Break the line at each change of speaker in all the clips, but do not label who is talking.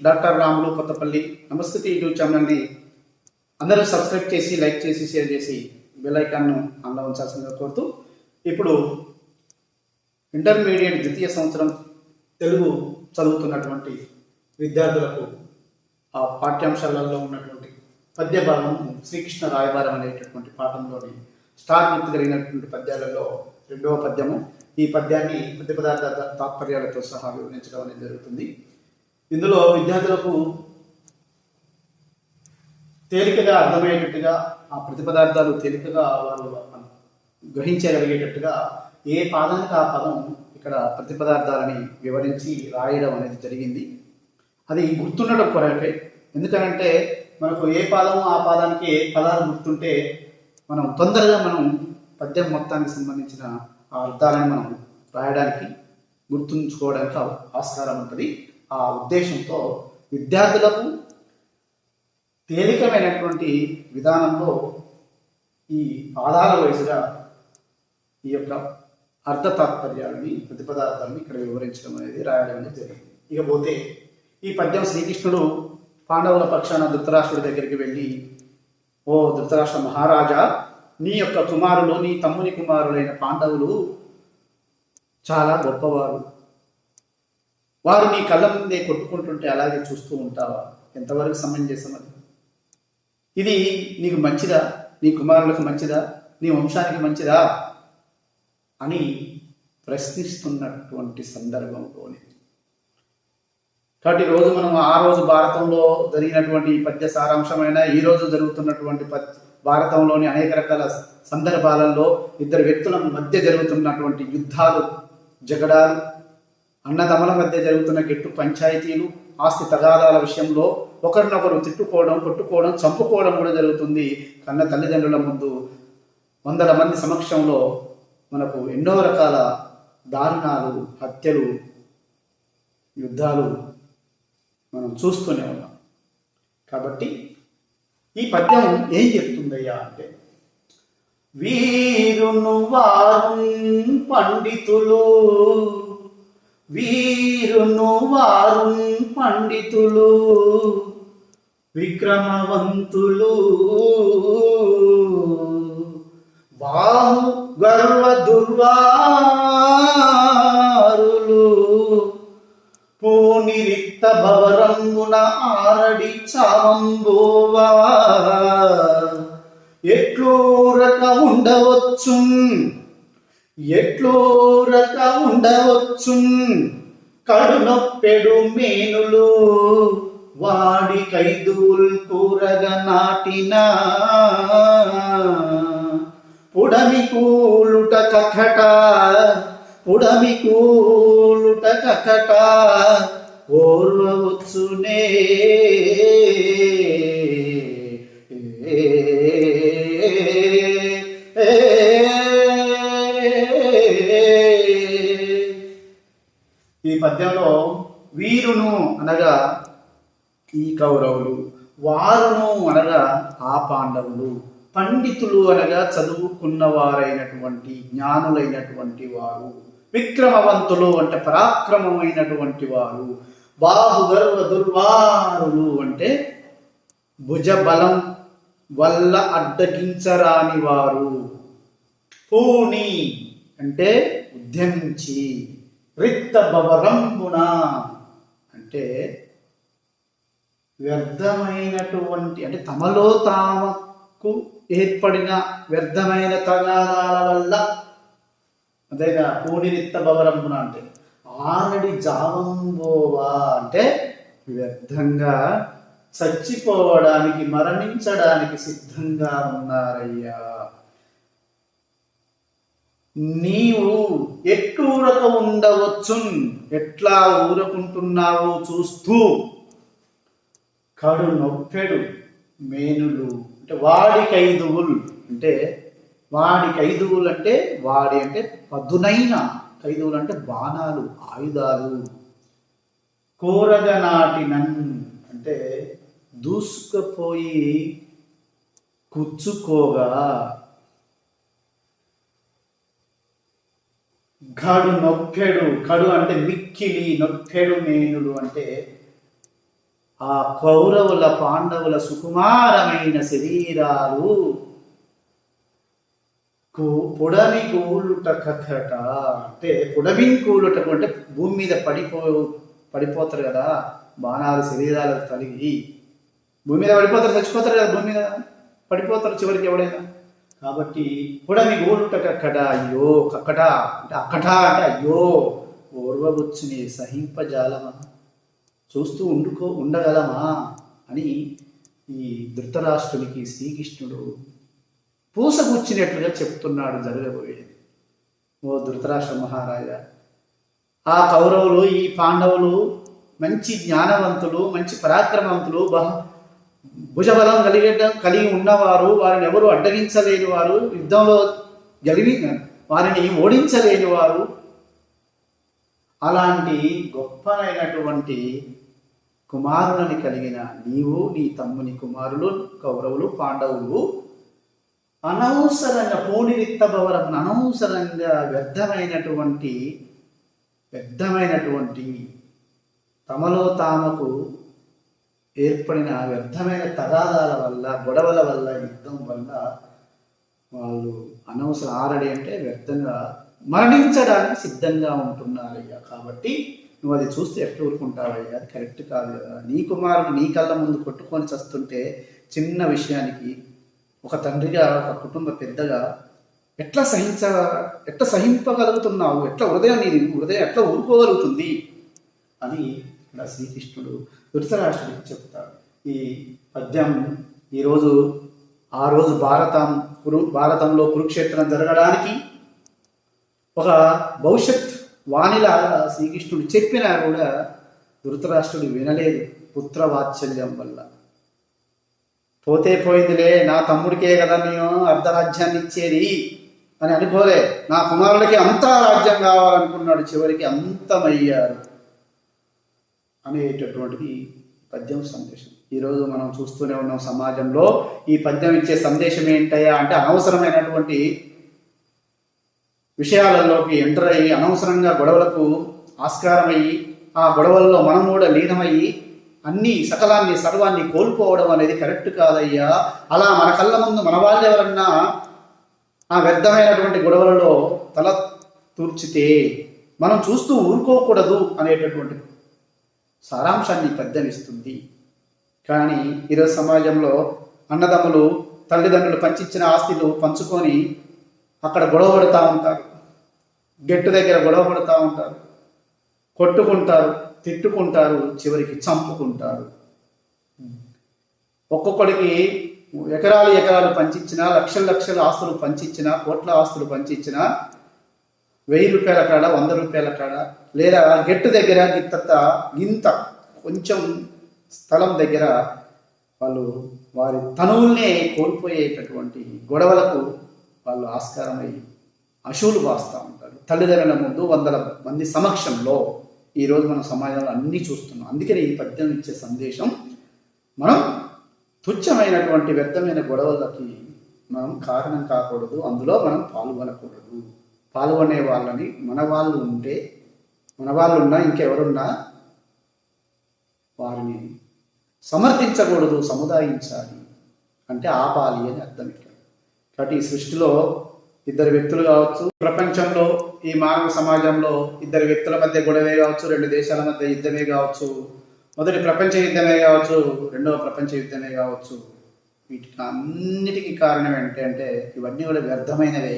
Doctor Ramulu Kothapalli నమస్తే YouTube ఛానల్ని అందరూ సబ్స్క్రైబ్ చేసి లైక్ చేసి షేర్ చేసి బెల్లైకాన్ను అందులో ఉంచాల్సిందిగా కోరుతూ ఇప్పుడు ఇంటర్మీడియట్ ద్వితీయ సంవత్సరం తెలుగు చదువుతున్నటువంటి విద్యార్థులకు ఆ పాఠ్యాంశాలలో ఉన్నటువంటి పద్య భాగం శ్రీకృష్ణ రాయబారం అనేటటువంటి పాఠంలోని స్టార్ గుర్తు కలిగినటువంటి పద్యాలలో రెండవ పద్యము. ఈ పద్యాన్ని పద్య పదార్థ తాత్పర్యాలతో సహా వివరించడం అనేది జరుగుతుంది. ఇందులో విద్యార్థులకు తేలికగా అర్థమయ్యేటట్టుగా ఆ ప్రతిపదార్థాలు తేలికగా వారు గ్రహించగలిగేటట్టుగా ఏ పాదానికి ఆ పదం ఇక్కడ ప్రతిపదార్థాలని వివరించి రాయడం అనేది జరిగింది. అది గుర్తుండడం కొరకే. ఎందుకనంటే మనకు ఏ పాదము ఆ పాదానికి ఏ పదాలు గుర్తుంటే మనం తొందరగా మనం పద్యం మొత్తానికి సంబంధించిన ఆ అర్థాలను మనం రాయడానికి గుర్తుంచుకోవడానికి ఆస్కారం ఉంటుంది. ఆ ఉద్దేశంతో విద్యార్థులకు తేలికమైనటువంటి విధానంలో ఈ ఆధార వయసుగా ఈ యొక్క అర్థ తాత్పర్యాలని ప్రతిపదార్థాలని ఇక్కడ వివరించడం అనేది రాయడం అనేది జరిగింది. ఇకపోతే ఈ పద్యం శ్రీకృష్ణుడు పాండవుల పక్షాన ధృతరాష్ట్రుడి దగ్గరికి వెళ్ళి ఓ ధృతరాష్ట్ర మహారాజా నీ యొక్క కుమారులు నీ తమ్ముని కుమారులైన పాండవులు చాలా గొప్పవారు. వారు నీ కళ్ళ ముందే కొట్టుకుంటుంటే అలాగే చూస్తూ ఉంటావా? ఎంతవరకు సమయం అది? ఇది నీకు మంచిదా? నీ కుమారులకు మంచిదా? నీ వంశానికి మంచిదా? అని ప్రశ్నిస్తున్నటువంటి సందర్భంలోనే. కాబట్టి రోజు మనం ఆ రోజు భారతంలో జరిగినటువంటి పద్య సారాంశమైన ఈ రోజు జరుగుతున్నటువంటి పద్ భారతంలోని అనేక రకాల సందర్భాలలో ఇద్దరు వ్యక్తుల మధ్య జరుగుతున్నటువంటి యుద్ధాలు జగడాలు అన్నదమ్ముల మధ్య జరుగుతున్న గెట్టు పంచాయతీలు ఆస్తి తగాదాల విషయంలో ఒకరినొకరు తిట్టుకోవడం కొట్టుకోవడం చంపుకోవడం కూడా జరుగుతుంది. కన్న తల్లిదండ్రుల ముందు వందల మంది సమక్షంలో మనకు ఎన్నో రకాల దారుణాలు హత్యలు యుద్ధాలు మనం చూస్తూనే ఉన్నాం. కాబట్టి ఈ పద్యం ఏం చెప్తుందయ్యా అంటే వీరును వారు పండితులు వీరును వారు పండితులు విక్రమవంతులు. బాహు గర్వ దుర్వారులు పూనిరిక్త భవరంగున ఆరడి చావంబోవా ఎట్లూరక ఉండవచ్చు ఎట్లూరక ఉండవచ్చు. కడునొప్పెడు మేనులు వాడి కైదువుల్ కూరగ నాటిన. పుడమి కూలుట కకట పుడమి కూలుట కకట ఓర్వచ్చునే ఏ ఈ పద్యంలో వీరును అనగా ఈ కౌరవులు వారును అనగా ఆ పాండవులు. పండితులు అనగా చదువుకున్న వారైనటువంటి జ్ఞానులైనటువంటి వారు. విక్రమవంతులు అంటే పరాక్రమమైనటువంటి వారు. బాహుగర్వ దుర్వారులు అంటే భుజబలం వల్ల అడ్డగించరాని వారు. పూని అంటే ఉద్యమించి రిక్త భవరంబున అంటే వ్యర్థమైనటువంటి అంటే తమలో తామకు ఏర్పడిన వ్యర్థమైన తగాదాల వల్ల అదేగా పూనిరిత్త భవరంబున అంటే ఆరడి జావంబోవా అంటే వ్యర్థంగా చచ్చిపోవడానికి మరణించడానికి సిద్ధంగా ఉన్నారయ్యా. నీవు ఎట్టూరక ఉండవచ్చు ఎట్లా ఊరకుంటున్నావో చూస్తూ కడు నొప్పెడు మేనులు. అంటే వాడి ఐదుగులు అంటే వాడి కైదువులు అంటే వాడి అంటే పదునైన. ఐదుగులు అంటే బాణాలు ఆయుధాలు. కోరగ నాటినన్ అంటే దూసుకుపోయి కుచ్చుకోగా. గడు నొప్పెడు కడు అంటే మిక్కిలి నొప్పెడు మేనుడు అంటే ఆ కౌరవుల పాండవుల సుకుమారమైన శరీరాలు. కు- కూలుట కథట అంటే పొడమి కూలుటకు అంటే భూమి మీద పడిపో పడిపోతారు కదా. బాణాలు శరీరాలకు తలిగి భూమి మీద పడిపోతారు చచ్చిపోతారు కదా భూమి మీద. పడిపోతారు చివరికి ఎవడైనా. కాబట్టి పుడమి గోలుట కక్కట అయ్యో కక్కట అంటే అక్కట అంటే అయ్యో ఓర్వబుచ్చుని సహింపజాలమా? చూస్తూ ఉండుకో ఉండగలమా? అని ఈ ధృతరాష్ట్రునికి శ్రీకృష్ణుడు పూసగుచ్చినట్లుగా చెప్తున్నాడు జరగబోయేది. ఓ ధృతరాష్ట్ర మహారాజా ఆ కౌరవులు ఈ పాండవులు మంచి జ్ఞానవంతులు మంచి పరాక్రమవంతులు బహ భుజబలం కలిగడం కలిగి ఉన్నవారు వారిని ఎవరు అడ్డగించలేని వారు యుద్ధంలో గెలివి వారిని ఓడించలేని వారు అలాంటి గొప్పనైనటువంటి కుమారులని కలిగిన నీవు నీ తమ్ముని కుమారులు కౌరవులు పాండవులు అనవసరంగా పూడిరిత్తబవరం అనవసరంగా వ్యర్థమైనటువంటి వ్యర్థమైనటువంటి తమలో తామకు ఏర్పడిన వ్యర్థమైన తగాదాల వల్ల గొడవల వల్ల యుద్ధం వల్ల వాళ్ళు అనవసర ఆరడి అంటే వ్యర్థంగా మరణించడానికి సిద్ధంగా ఉంటున్నారయ్యా. కాబట్టి నువ్వు అది చూస్తే ఎట్లా ఊరుకుంటావయ్యా? అది కరెక్ట్ కాదు కదా. నీ కుమారుడు నీ కళ్ళ ముందు కొట్టుకొని చస్తుంటే చిన్న విషయానికి ఒక తండ్రిగా ఒక కుటుంబ పెద్దగా ఎట్లా సహించ ఎట్లా సహింపగలుగుతున్నావు? ఎట్లా హృదయం నీ హృదయం ఎట్లా ఊరుకోగలుగుతుంది? అని ఇక్కడ శ్రీకృష్ణుడు ధృతరాష్ట్రుడికి చెప్తాడు ఈ పద్యం ఈరోజు ఆ రోజు భారతం కురు భారతంలో కురుక్షేత్రం జరగడానికి ఒక భవిష్యత్ వాణిలా శ్రీకృష్ణుడు చెప్పినా కూడా ధృతరాష్ట్రుడు వినలేదు పుత్ర వాత్సల్యం వల్ల. పోతే పోయిందిలే నా తమ్ముడికే కదా నేను అర్ధరాజ్యాన్ని ఇచ్చేది అని అనుకోలే. నా కుమారుడికి అంతా రాజ్యం కావాలనుకున్నాడు చివరికి అంతమయ్యారు. అనేటటువంటిది పద్యం సందేశం. ఈరోజు మనం చూస్తూనే ఉన్నాం సమాజంలో ఈ పద్యం ఇచ్చే సందేశం ఏంటయ్యా అంటే అనవసరమైనటువంటి విషయాలలోకి ఎంటర్ అయ్యి అనవసరంగా గొడవలకు ఆస్కారమయ్యి ఆ గొడవల్లో మనం కూడా లీనమయ్యి అన్ని సకలాన్ని సర్వాన్ని కోల్పోవడం అనేది కరెక్ట్ కాదయ్యా. అలా మన కళ్ళ ముందు మన వాళ్ళు ఎవరన్నా ఆ వ్యర్థమైనటువంటి గొడవలలో తల తూర్చితే మనం చూస్తూ ఊరుకోకూడదు అనేటటువంటి సారాంశాన్ని పద్యం ఇస్తుంది కానీ ఈరోజు సమాజంలో అన్నదమ్ములు తల్లిదండ్రులు పంచిచ్చిన ఆస్తులు పంచుకొని అక్కడ గొడవ పడుతూ ఉంటారు. గెట్టు దగ్గర గొడవ పడుతూ ఉంటారు. కొట్టుకుంటారు తిట్టుకుంటారు చివరికి చంపుకుంటారు. ఒక్కొక్కడికి ఎకరాలు ఎకరాలు పంచిచ్చిన లక్షల లక్షల ఆస్తులు పంచిచ్చిన కోట్ల ఆస్తులు పంచిచ్చిన వెయ్యి రూపాయల కాడ వంద రూపాయల కాడ లేదా గెట్టు దగ్గర ఇంత ఇంత కొంచెం స్థలం దగ్గర వాళ్ళు వారి తనువుల్నే కోల్పోయేటటువంటి గొడవలకు వాళ్ళు ఆస్కారమై అశువులు బాస్తూ ఉంటారు. తల్లిదండ్రుల ముందు వందల మంది సమక్షంలో ఈరోజు మన సమాజంలో అన్నీ చూస్తున్నాం. అందుకని ఈ పద్యం ఇచ్చే సందేశం మనం తుచ్చమైనటువంటి వ్యర్థమైన గొడవలకి మనం కారణం కాకూడదు అందులో మనం పాల్గొనకూడదు. పాల్గొనే వాళ్ళని మన వాళ్ళు ఉంటే మన వాళ్ళు ఉన్నా ఇంకెవరున్నా వారిని సమర్థించకూడదు సముదాయించాలి అంటే ఆపాలి అని అర్థం ఇక్కడ. కాబట్టి ఈ సృష్టిలో ఇద్దరు వ్యక్తులు కావచ్చు ప్రపంచంలో ఈ మానవ సమాజంలో ఇద్దరు వ్యక్తుల మధ్య గొడవే కావచ్చు రెండు దేశాల మధ్య యుద్ధమే కావచ్చు మొదటి ప్రపంచ యుద్ధమే కావచ్చు రెండవ ప్రపంచ యుద్ధమే కావచ్చు వీటికి అన్నిటికీ కారణం ఏంటంటే ఇవన్నీ కూడా వ్యర్థమైనవే.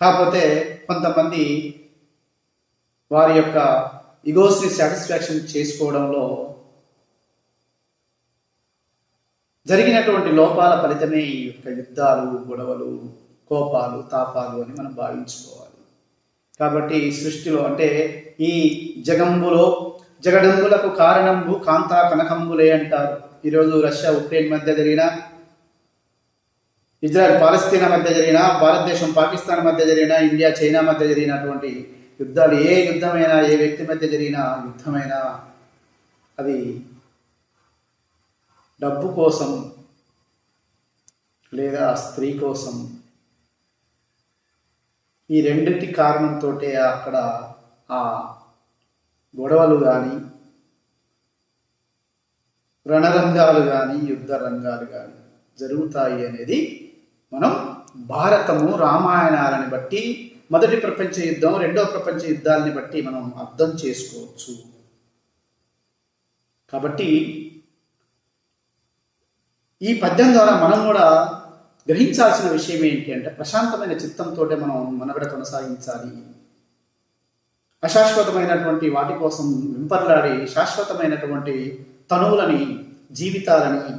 కాకపోతే కొంతమంది వారి యొక్క ఇగోస్ని సాటిస్ఫాక్షన్ చేసుకోవడంలో జరిగినటువంటి లోపాల ఫలితమే ఈ యొక్క యుద్ధాలు గొడవలు కోపాలు తాపాలు అని మనం భావించుకోవాలి. కాబట్టి సృష్టిలో అంటే ఈ జగంబులో జగడంబులకు కారణంబు కాంతా కనకంబులే అంటారు. ఈరోజు రష్యా ఉక్రెయిన్ మధ్య జరిగిన ఇజ్రాయెల్ పాలస్తీనా మధ్య జరిగిన భారతదేశం పాకిస్తాన్ మధ్య జరిగిన ఇండియా చైనా మధ్య జరిగినటువంటి యుద్ధాలు ఏ యుద్ధమైనా ఏ వ్యక్తి మధ్య జరిగిన యుద్ధమైనా అది డబ్బు కోసం లేదా స్త్రీ కోసం ఈ రెండింటి కారణంతో అక్కడ ఆ గొడవలు కానీ రణరంగాలు కానీ యుద్ధ రంగాలు కానీ జరుగుతాయి అనేది మనం భారతము రామాయణాలని బట్టి మొదటి ప్రపంచ యుద్ధం రెండవ ప్రపంచ యుద్ధాలని బట్టి మనం అర్థం చేసుకోవచ్చు. కాబట్టి ఈ పద్యం ద్వారా మనం కూడా గ్రహించాల్సిన విషయం ఏంటి అంటే ప్రశాంతమైన చిత్తంతో మనం మనగడ కొనసాగించాలి. అశాశ్వతమైనటువంటి వాటి కోసం వింపర్లాడి శాశ్వతమైనటువంటి తనువులని జీవితాలని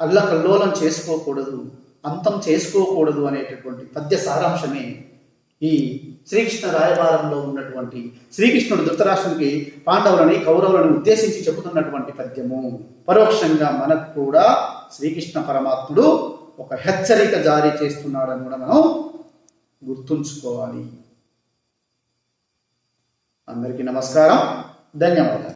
అల్లకల్లోలం చేసుకోకూడదు. అంతం చేసుకోకూడదు అనేటటువంటి పద్య సారాంశమే ఈ శ్రీకృష్ణ రాయబారంలో ఉన్నటువంటి శ్రీకృష్ణుడు ధృతరాష్ట్రునికి పాండవులని కౌరవులను ఉద్దేశించి చెబుతున్నటువంటి పద్యము. పరోక్షంగా మనకు కూడా శ్రీకృష్ణ పరమాత్ముడు ఒక హెచ్చరిక జారీ చేస్తున్నాడని కూడా మనం గుర్తుంచుకోవాలి. అందరికీ నమస్కారం. ధన్యవాదాలు.